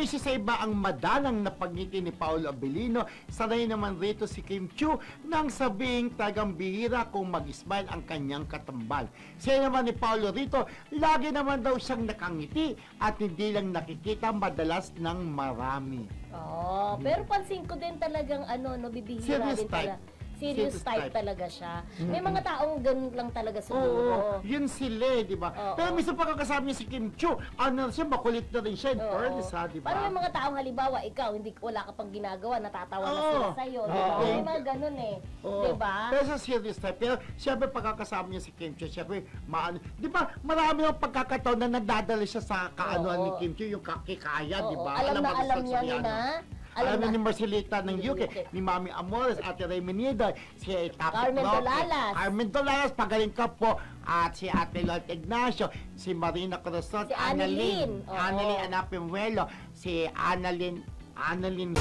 issue sa iba ang madalang na pagngiti ni Paolo Abilino, sanay naman rito si Kim Chu nang sabing tagang bihira kung mag-smile ang kanyang katambal. Siya naman ni Paolo rito, lagi naman daw siyang nakangiti at hindi lang nakikita madalas ng marami. Oo, pero pansin ko din talagang ano, no, bibihira Serious din type. pala. Serious, Serious type, type. talaga siya. May mga taong ganun lang talaga Oo, siguro. yun sila eh, di ba? Oo. Pero minsan pagkakasama niya si Kim Chu, ano siya, makulit na rin siya in Oo. fairness ha, di ba? Parang may mga taong halimbawa, ikaw, hindi wala ka pang ginagawa, natatawa na Oo. sila sa'yo. di ba? Oo. May mga ganun eh. Oo. Di ba? Pero sa serious type. Pero siyempre pagkakasama niya si Kim Chiu, siyempre, maano, di ba, marami ng pagkakataon na nadadala siya sa kaanoan ni Oo. Kim Chiu, yung kakikaya, di Oo, ba? Alam na alam niya Soriano? na. Alam, na ni. Marcelita ng UK, ni Mami Amores, Ate Remy Nido, si Tapo Carmen Roque, Dolalas. Carmen Dolalas, pagaling ka po, at si Ate Lot Ignacio, si Marina Cruzon, Si Annalyn. Annalyn Anapimuelo, si Annalyn, Annalyn